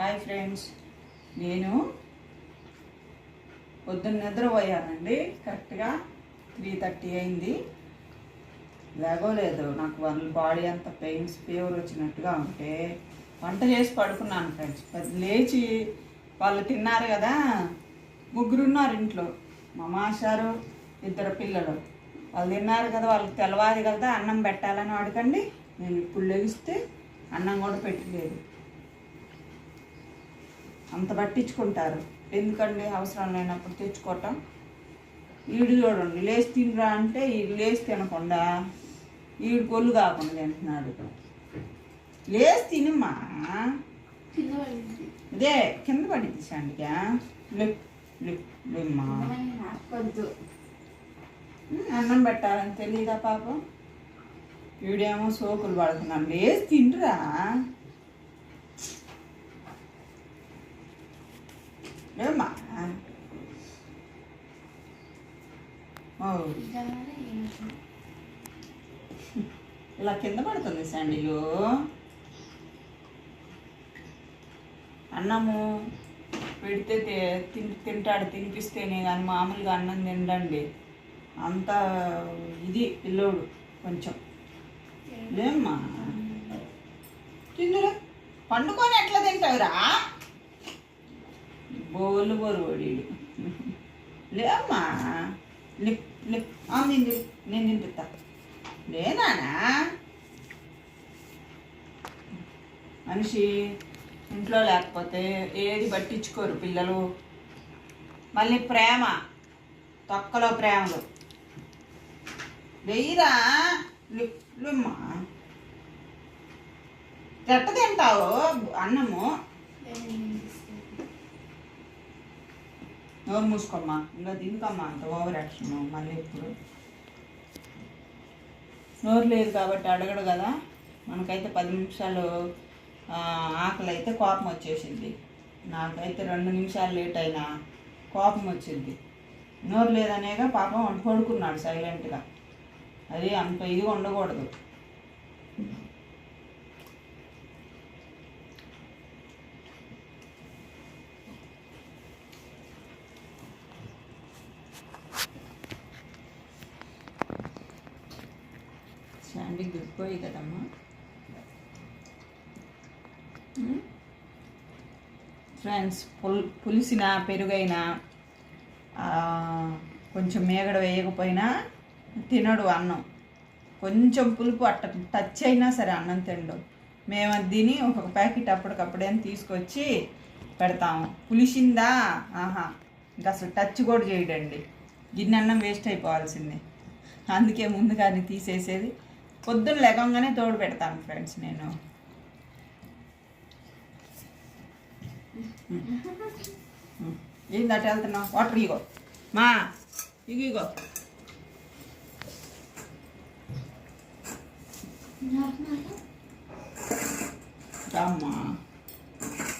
Hi friends. నేను పొద్దున్న నిద్రపోయానండి. కరెక్ట్గా త్రీ థర్టీ అయింది. లేగోలేదు. నాకు వాళ్ళ బాడీ అంత పెయిన్స్ ఫీవర్ వచ్చినట్టుగా ఉంటే వంట చేసి పడుకున్నాను ఫ్రెండ్స్. పెద్ద లేచి వాళ్ళు తిన్నారు కదా ముగ్గురు ఉన్నారు ఇంట్లో. మా మాస్టారు ఇద్దరు పిల్లలు. వాళ్ళు తిన్నారు కదా వాళ్ళకి తెలవాలి కదా అన్నం పెట్టాలని అడగండి నేను ఇప్పుడు లెగిస్తే అన్నం కూడా పెట్టలేదు. అంత పట్టించుకుంటారు. ఎందుకండి అవసరం లేనప్పుడు తెచ్చుకోవటం. ఈడు చూడండి లేచి తినరా అంటే ఈడు లేచి తినకుండా ఈడు కొల్లు కాకుండా తింటున్నాడు లేచి తినమ్మా. ఇదే కింద పడింది సండిగా అన్నం పెట్టాలని తెలియదా పాపం? వీడేమో సోకులు పడుతున్నాను లేచి తినరా ఏమ్మా ఇలా కింద పడుతుంది శాండీలు అన్నము పెడితే తింటాడు తినిపిస్తేనే కానీ మామూలుగా అన్నం తిండండి అంత ఇది పిల్లోడు కొంచెం. లేమ్మా తిందురా పండుకొని ఎట్లా తింటావురా? బోలు బోరువాడు లేమ్మా లిప్ లిప్ నేను తిన్- నేను తినిపిస్తా లేనానా మనిషి ఇంట్లో లేకపోతే ఏది పట్టించుకోరు పిల్లలు. మళ్ళీ ప్రేమ. తొక్కలో ప్రేమలు. వెయ్యిరా లిమ్మా. ఎట్ట తింటావు అన్నము. నోరు మూసుకోమ్మా. ఇంకా దీనికమ్మా అంత ఓవర్ యాక్షన్ మళ్ళీ ఇప్పుడు నోరు లేదు కాబట్టి అడగడు కదా. మనకైతే పది నిమిషాలు ఆకలి అయితే కోపం వచ్చేసింది. నాకైతే రెండు నిమిషాలు లేట్ అయినా కోపం వచ్చింది. నోరు లేదనేగా పాపం పడుకున్నాడు సైలెంట్గా అది అంత ఇది ఉండకూడదు. శాండీ దొరికిపోయి కదమ్మా. Hmm? ఫ్రెండ్స్ పుల్ పులిసిన పెరుగైనా కొంచెం మేగడ వేయకపోయినా తినడు అన్నం. కొంచెం పులుపు అట్ట టచ్ అయినా సరే అన్నం తినడు మేము అది తిని ఒక ప్యాకెట్ అప్పటికప్పుడే తీసుకొచ్చి పెడతాము. పులిసిందా? ఆహా. ఇంకా అసలు టచ్ కూడా చేయడండి. గిన్నె అన్నం వేస్ట్ అయిపోవాల్సిందే. అందుకే ముందుగానే తీసేసేది. పొద్దున్న లెగంగానే తోడు పెడతాను ఫ్రెండ్స్ నేను. ఏంది అటు వెళ్తున్నావు? వాటర్ ఇగో. మా ఇగో ఇగో. రామ్మా.